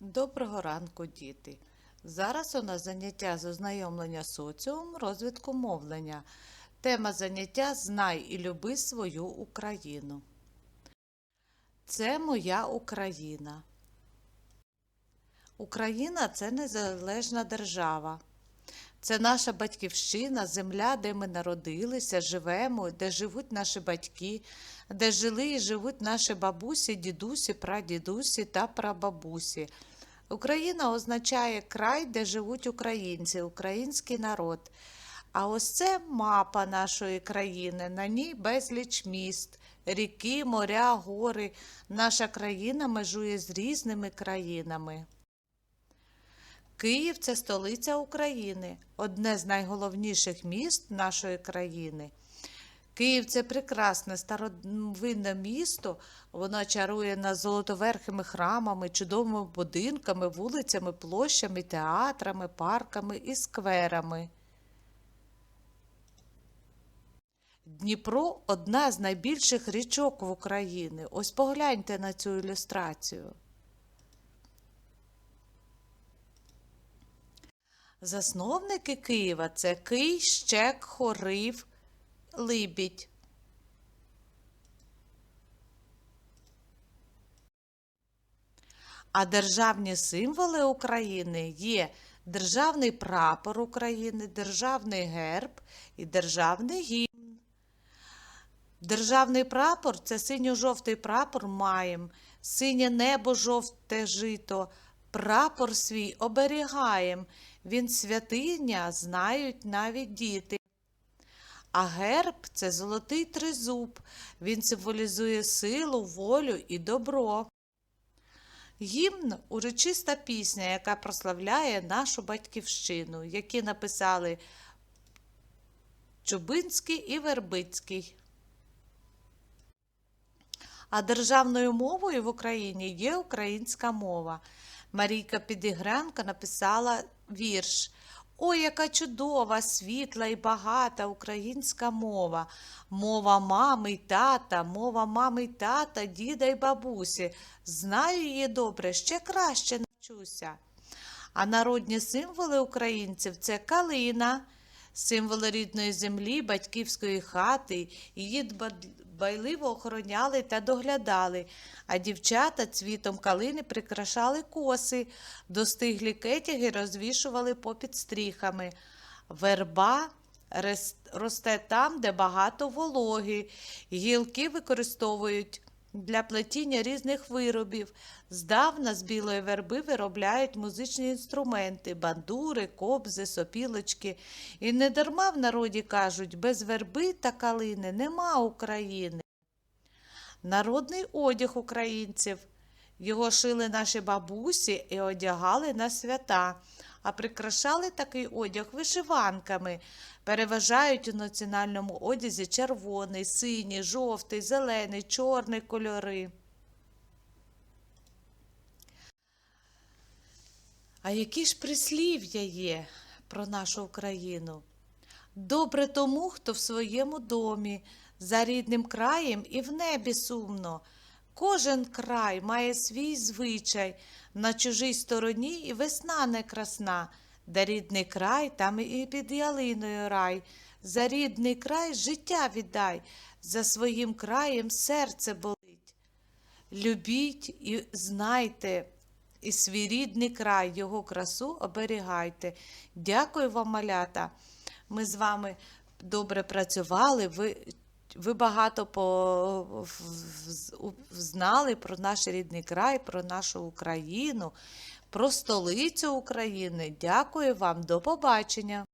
Доброго ранку, діти! Зараз у нас заняття з ознайомлення з соціумом, розвитку мовлення. Тема заняття Знай і люби свою Україну. Це моя Україна. Україна це незалежна держава. Це наша батьківщина, земля, де ми народилися, живемо, де живуть наші батьки, де жили і живуть наші бабусі, дідусі, прадідусі та прабабусі. Україна означає край, де живуть українці, український народ. А ось це мапа нашої країни. На ній безліч міст, ріки, моря, гори. Наша країна межує з різними країнами. Київ це столиця України, одне з найголовніших міст нашої країни. Київ це прекрасне старовинне місто. Воно чарує нас золотоверхими храмами, чудовими будинками, вулицями, площами, театрами, парками і скверами. Дніпро одна з найбільших річок в Україні. Ось погляньте на цю ілюстрацію. Засновники Києва це Кий, Щек, Хорив, Либідь. А державні символи України є Державний прапор України, Державний герб і Державний гімн. Державний прапор це синьо-жовтий прапор маєм, синє небо жовте жито, прапор свій оберігаєм, він святиня знають навіть діти. А герб це золотий тризуб, він символізує силу, волю і добро. Гімн урочиста пісня, яка прославляє нашу батьківщину, які написали Чубинський і Вербицький. А державною мовою в Україні є українська мова. Марійка Підігренко написала вірш. Ой, яка чудова, світла і багата українська мова. Мова мами й тата, мова мами й тата, діда й бабусі. Знаю її добре, ще краще навчуся. А народні символи українців це калина, символи рідної землі, батьківської хати. Її дбайливо охороняли та доглядали, а дівчата цвітом калини прикрашали коси, достиглі кетяги розвішували попід стріхами. Верба росте там, де багато вологи. Гілки використовують для плетіння різних виробів. Здавна з білої верби виробляють музичні інструменти бандури, кобзи, сопілочки. І недарма в народі кажуть, без верби та калини нема України. Народний одяг українців. Його шили наші бабусі і одягали на свята, а прикрашали такий одяг вишиванками. Переважають у національному одязі червоний, синій, жовтий, зелений, чорний кольори. А які ж прислів'я є про нашу Україну? Добре тому, хто в своєму домі, за рідним краєм і в небі сумно. Кожен край має свій звичай, на чужій стороні і весна не красна. Де рідний край, там і під ялиною рай. За рідний край життя віддай, за своїм краєм серце болить. Любіть і знайте, і свій рідний край, його красу оберігайте. Дякую вам, малята. Ми з вами добре працювали. Ви, ви багато по, знали про наш рідний край, про нашу Україну, про столицю України. Дякую вам, до побачення.